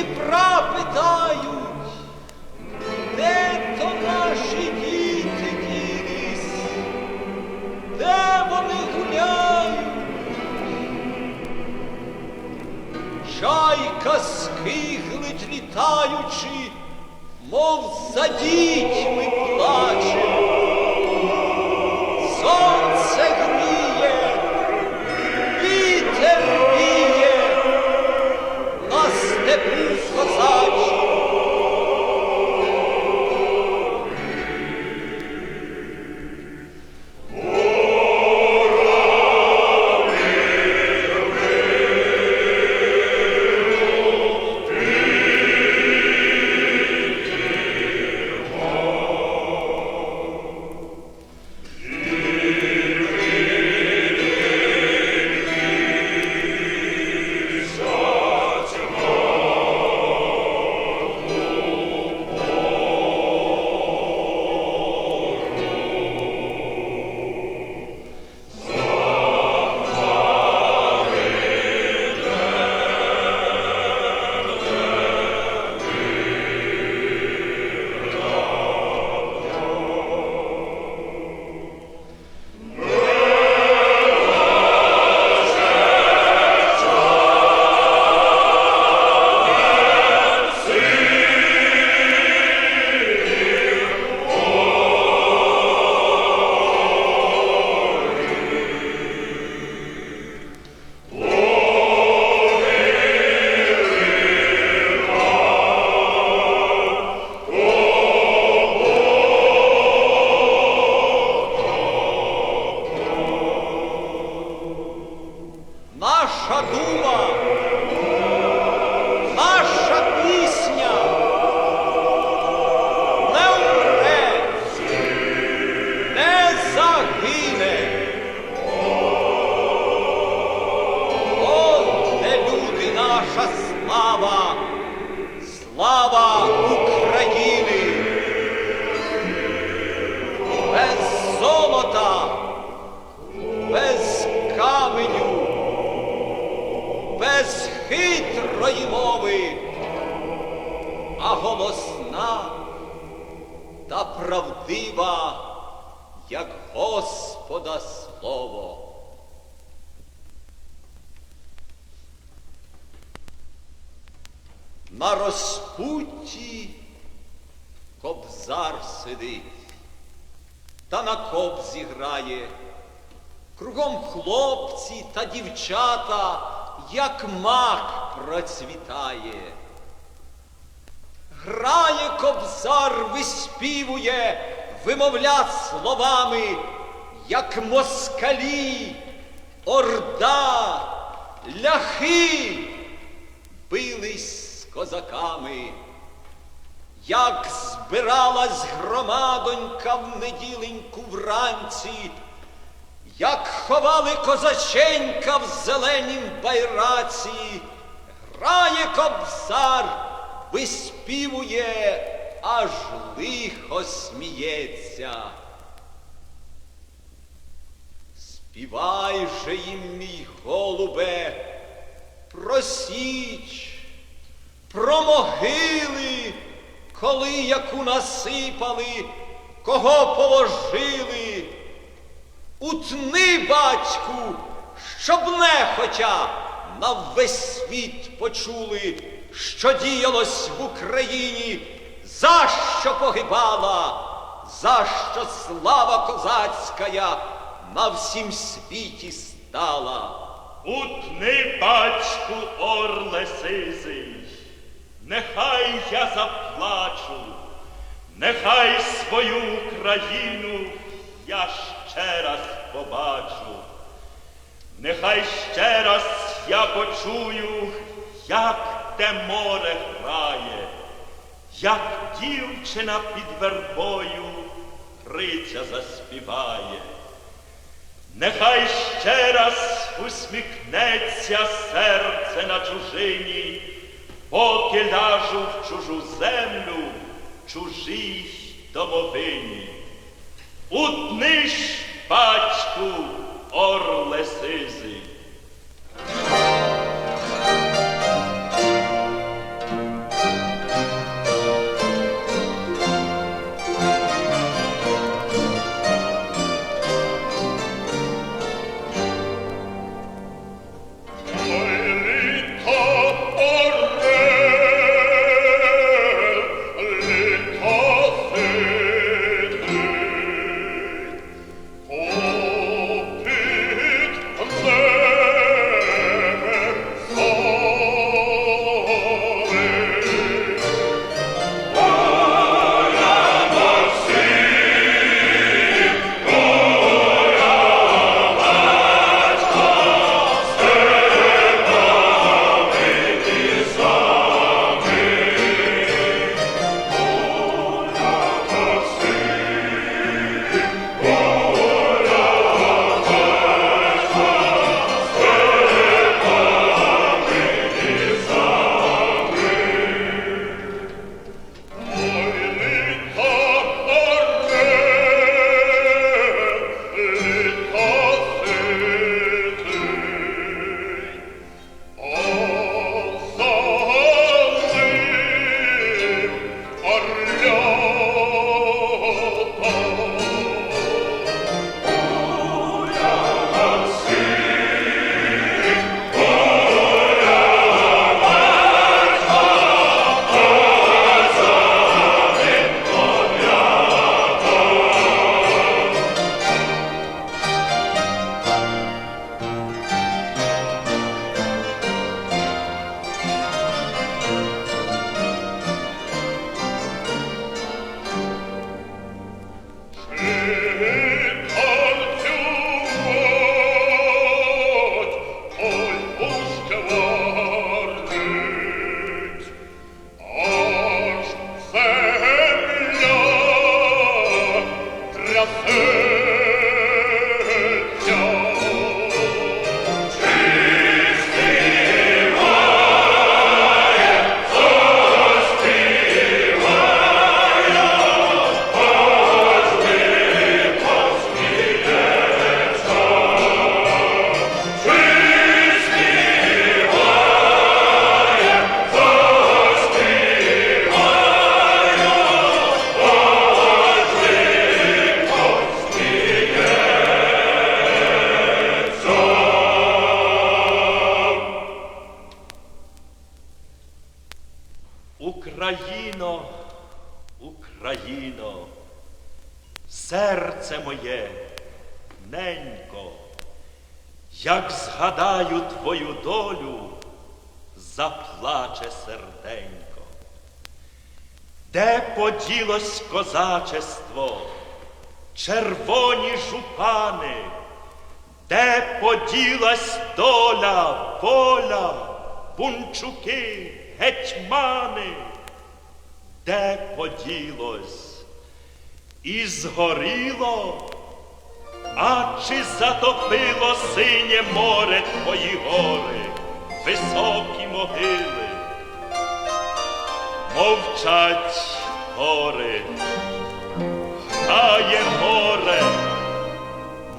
Дніпра де то наші діти де вони гуляють? Чайка скиглить літаючи, мов за дітьми плаче. Кобзар сидить, та на кобзі грає. Кругом хлопці та дівчата, як мак процвітає. Грає кобзар, виспівує, вимовля словами, як москалі, орда, ляхи бились з козаками. Як збиралась громадонька в неділеньку вранці, як ховали козаченька в зеленім байраці, грає кобзар, виспівує, аж лихо сміється. Співай же їм, мій голубе, про січ, про могили, коли яку насипали, кого положили. Утни, батьку, щоб нехотя на весь світ почули, що діялось в Україні, за що погибала, за що слава козацька на всім світі стала. Утни, батьку, орле сизий, нехай я заплачу, нехай свою Україну я ще раз побачу, нехай ще раз я почую, як те море грає, як дівчина під вербою криця заспіває. Нехай ще раз усміхнеться серце на чужині, поки ляжу в чужу землю, чужій домовині. Утниш, батьку, орле сизий. Козачество, червоні жупани, де поділась доля, воля, бунчуки, гетьмани, де поділось і згоріло, а чи затопило синє море твої гори, високі могили, мовчать гори, хає море,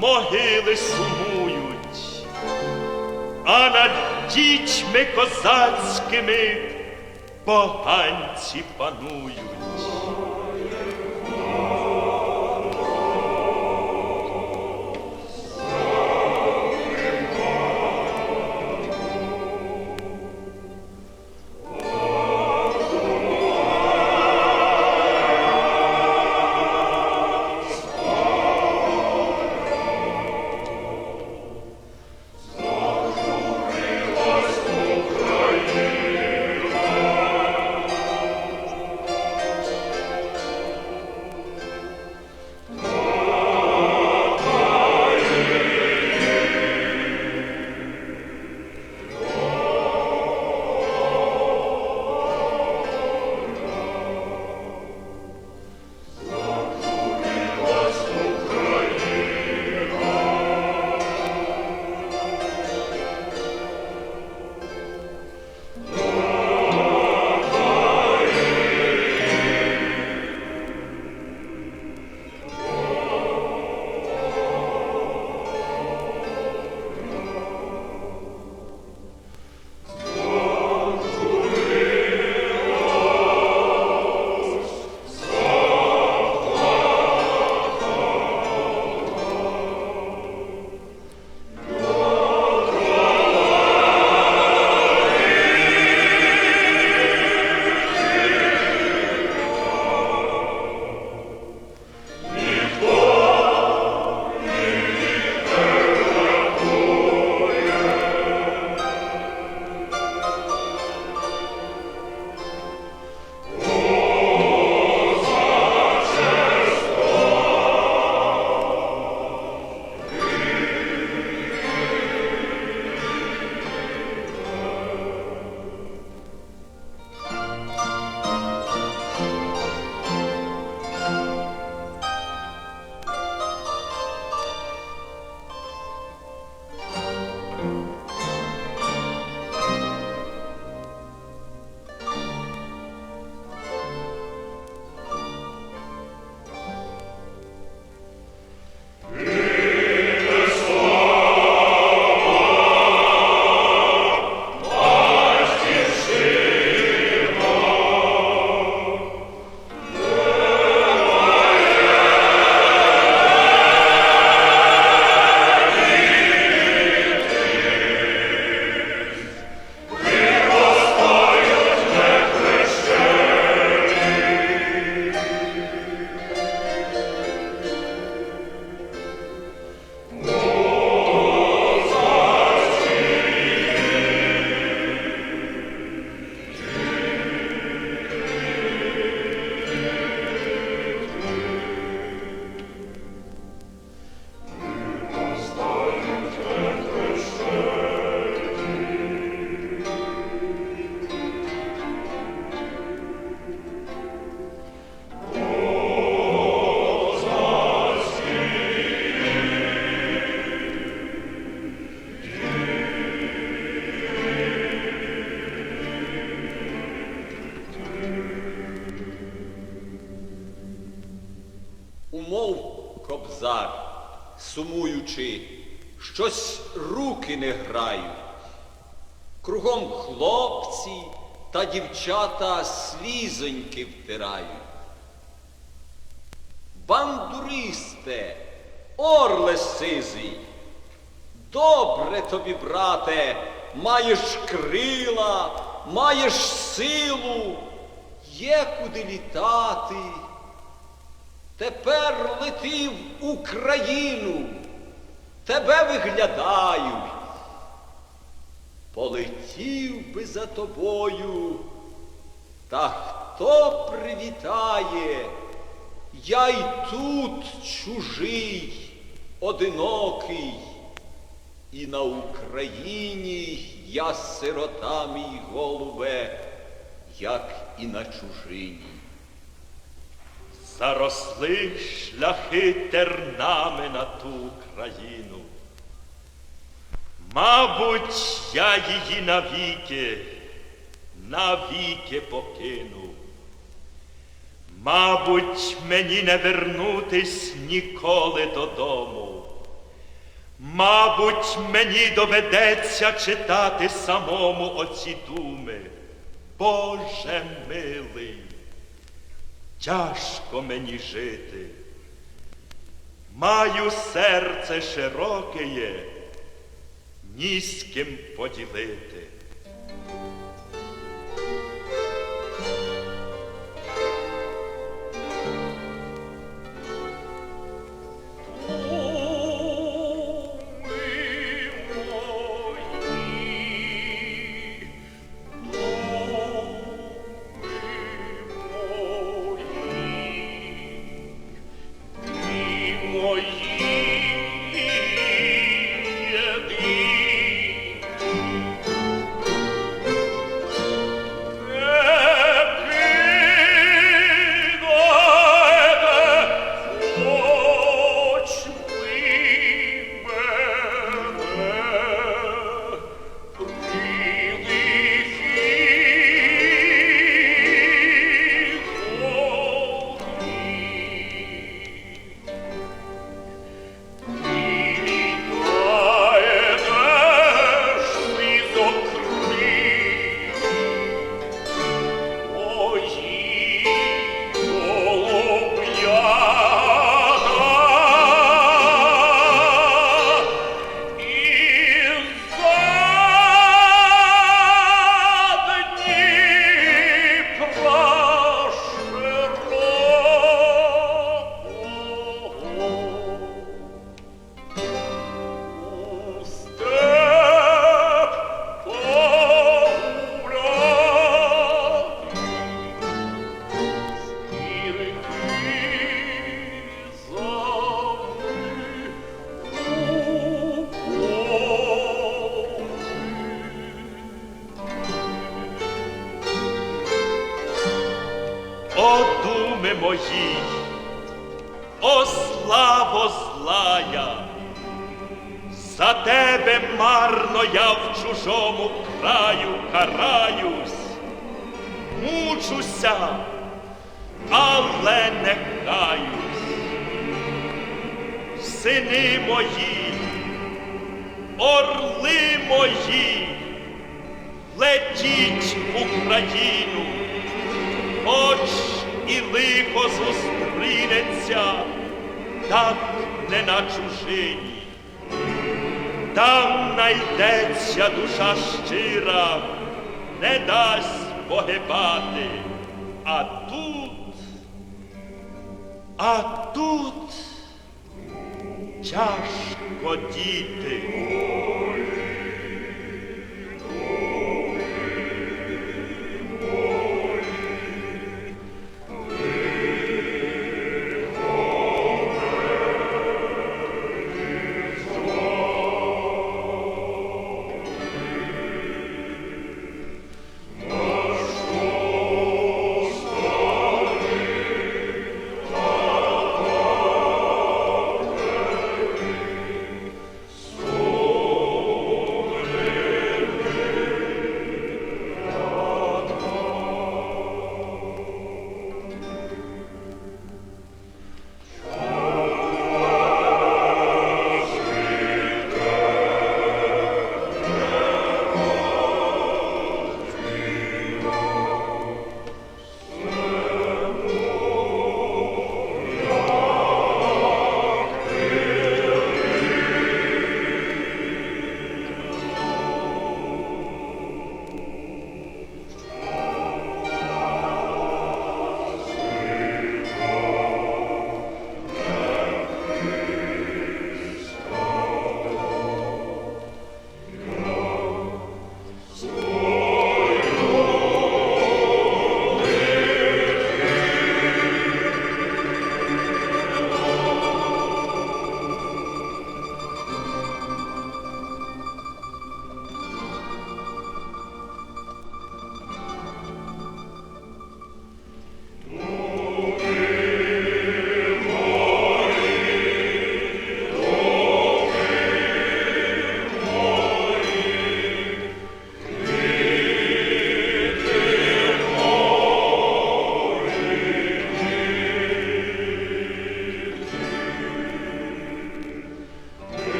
могили сумують, а над дітьми козацькими поганці панують. Умов сумуючи, щось руки не грають. Кругом хлопці та дівчата слізоньки втирають. Бандуристе, орле сизий, добре тобі, брате, маєш крила, маєш силу, є куди літати. Тепер лети в Україну, тебе виглядають. Полетів би за тобою, та хто привітає? Я й тут чужий, одинокий, і на Україні я сирота мій голубе, як і на чужині. Заросли шляхи тернами на ту країну. Мабуть, я її навіки, навіки покину. Мабуть, мені не вернутись ніколи додому. Мабуть, мені доведеться читати самому оці думи. Боже милий, тяжко мені жити. Маю серце широкеє, ні з ким поділити. За тебе марно я в чужому краю караюсь, мучуся, але не каюсь. Сини мої, орли мої, летіть в Україну. Хоч і лихо зустрінеться, так не на чужині. Там найдеться душа щира, не дасть погибати. А тут, а тут тяжко діти.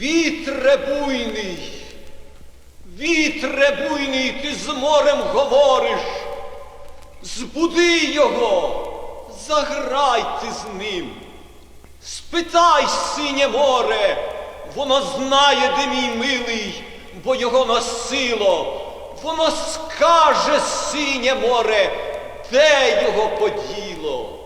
Вітре буйний, вітре буйний, ти з морем говориш. Збуди його, заграй ти з ним. Спитай, синє море, воно знає, де мій милий, бо його носило. Воно скаже, синє море, де його поділо.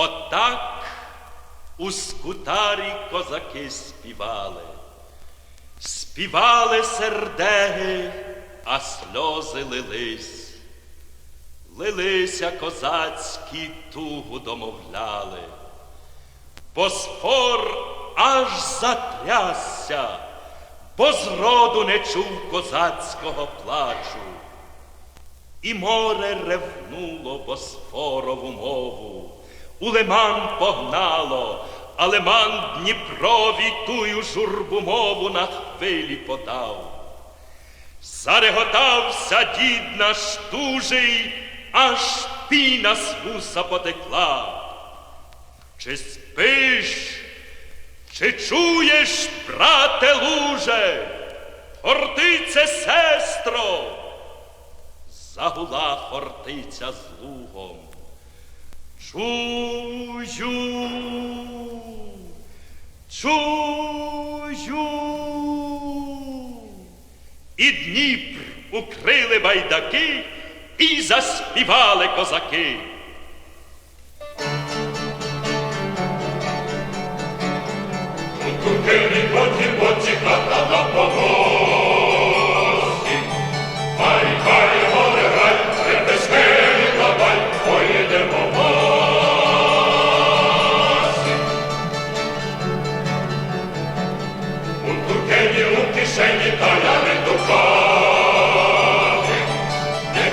Отак у скутарі козаки співали. Співали сердеги, а сльози лились. Лилися козацькі тугу домовляли. Босфор аж затрясся, бо зроду не чув козацького плачу. І море ревнуло Босфорову мову, у лиман погнало, а лиман Дніпрові тую журбу мову на хвилі подав. Зареготався дід наш дужий, аж піна з вуса потекла. Чи спиш, чи чуєш, брате луже, Хортице, сестро, загула хортиця з лугом. Чую, чую. І Дніпр укрили байдаки, і заспівали козаки. Купили потім боці хата на помості.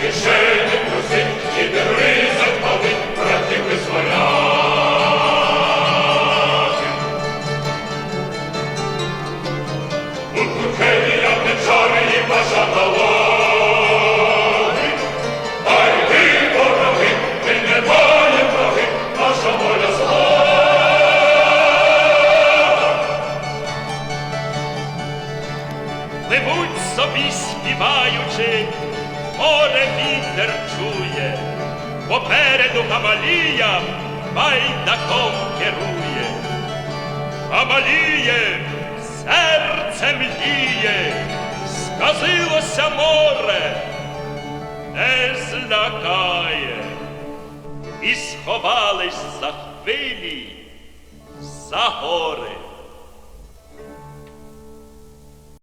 Кишені просить, і не Гамалія байдаком керує. Гамаліє, серце мліє, сказилося море, не злякає, і сховались за хвилі, за гори.